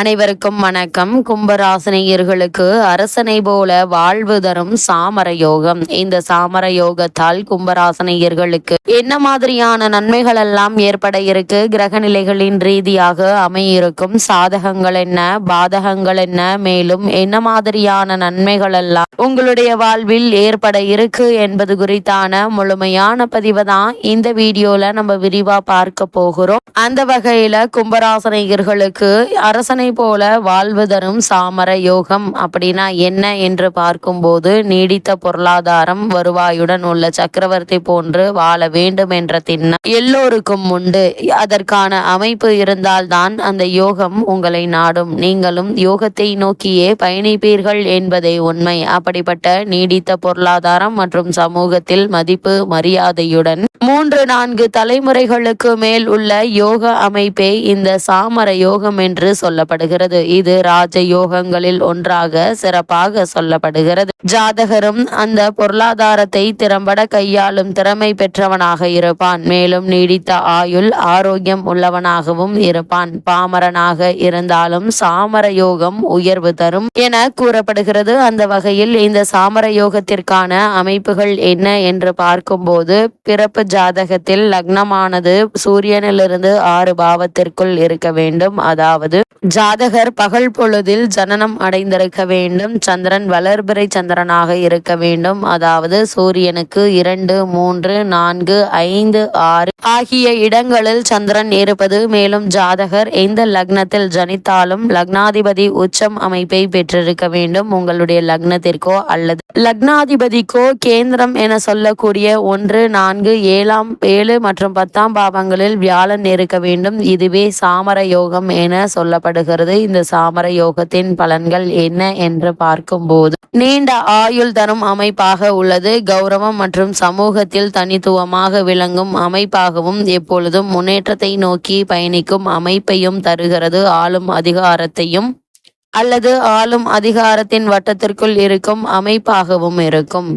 அனைவருக்கும் வணக்கம். கும்பராசினியர்களுக்கு அரசனை போல வாழ்வு தரும் சாமர யோகம். இந்த சாமர யோகத்தால் கும்பராசினியர்களுக்கு என்ன மாதிரியான நன்மைகள் எல்லாம் ஏற்பட இருக்கு? கிரக நிலைகளின் ரீதியாக அமையிருக்கும் சாதகங்கள் என்ன? பாதகங்கள் என்ன? மேலும் என்ன மாதிரியான நன்மைகள் எல்லாம் உங்களுடைய வாழ்வில் ஏற்பட இருக்கு என்பது குறித்தான முழுமையான பதிவை தான் இந்த வீடியோல நம்ம விரிவா பார்க்க போகிறோம். அந்த வகையில கும்பராசனையர்களுக்கு அரசனை போல வாழ்வு தரும் சாமர யோகம் அப்படின்னா என்ன என்று பார்க்கும்போது நீடித்த பொருளாதாரம் வருவாயுடன் உள்ள சக்கரவர்த்தி போன்று வாழ வேண்டும் என்ற திண்ணம் எல்லோருக்கும் உண்டு. அதற்கான அமைப்பு இருந்தால்தான் அந்த யோகம் உங்களை நாடும். நீங்களும் யோகத்தை நோக்கியே பயணிப்பீர்கள் என்பதே உண்மை. அப்படிப்பட்ட நீடித்த பொருளாதாரம் மற்றும் சமூகத்தில் மதிப்பு மரியாதையுடன் மூன்று நான்கு தலைமுறைகளுக்கு மேல் உள்ள யோக அமைப்பே இந்த சாமர யோகம் என்று சொல்லப்படும் சொல்லப்படுகிறது. இது ராஜ யோகங்களில் ஒன்றாக சிறப்பாக சொல்லப்படுகிறது. ஜாதகரும் அந்த பொருளாதாரத்தை திறம்பட கையாளும் திறமை பெற்றவனாக இருப்பான். மேலும் நீடித்த ஆயுள் ஆரோக்கியம் உள்ளவனாகவும் இருப்பான். பாமரனாக இருந்தாலும் சாமர யோகம் உயர்வு தரும் என கூறப்படுகிறது. அந்த வகையில் இந்த சாமர யோகத்திற்கான அமைப்புகள் என்ன என்று பார்க்கும்போது பிறப்பு ஜாதகத்தில் லக்னமானது சூரியனிலிருந்து ஆறு பாவத்திற்குள் இருக்க வேண்டும். அதாவது ஜாதகர் பகல் பொழுதில் ஜனனம் அடைந்திருக்க வேண்டும். சந்திரன் வளர்பிறை சந்திரனாக இருக்க வேண்டும். அதாவது சூரியனுக்கு இரண்டு மூன்று நான்கு ஐந்து ஆறு ஆகிய இடங்களில் சந்திரன் இருப்பது. மேலும் ஜாதகர் எந்த லக்னத்தில் ஜனித்தாலும் லக்னாதிபதி உச்சம் அமைப்பை பெற்றிருக்க வேண்டும். உங்களுடைய லக்னத்திற்கோ அல்லது லக்னாதிபதிக்கோ கேந்திரம் என சொல்லக்கூடிய ஒன்று நான்கு ஏழாம் ஏழு மற்றும் பத்தாம் பாவங்களில் வியாழன் இருக்க வேண்டும். இதுவே சாமர யோகம் என சொல்லப்படும் சொல்லப்படுகிறது இந்த சாமர யோகத்தின் பலன்கள் என்ன என்று பார்க்கும்போது நீண்ட ஆயுள் தரும் அமைப்பாக உள்ளது. கௌரவம் மற்றும் சமூகத்தில் தனித்துவமாக விளங்கும் அமைப்பாகவும் எப்பொழுதும் முன்னேற்றத்தை நோக்கி பயணிக்கும் அமைப்பையும் தருகிறது. ஆளும் அதிகாரத்தையும் அல்லது ஆளும் அதிகாரத்தின் வட்டத்திற்குள் இருக்கும் அமைப்பாகவும் இருக்கும்.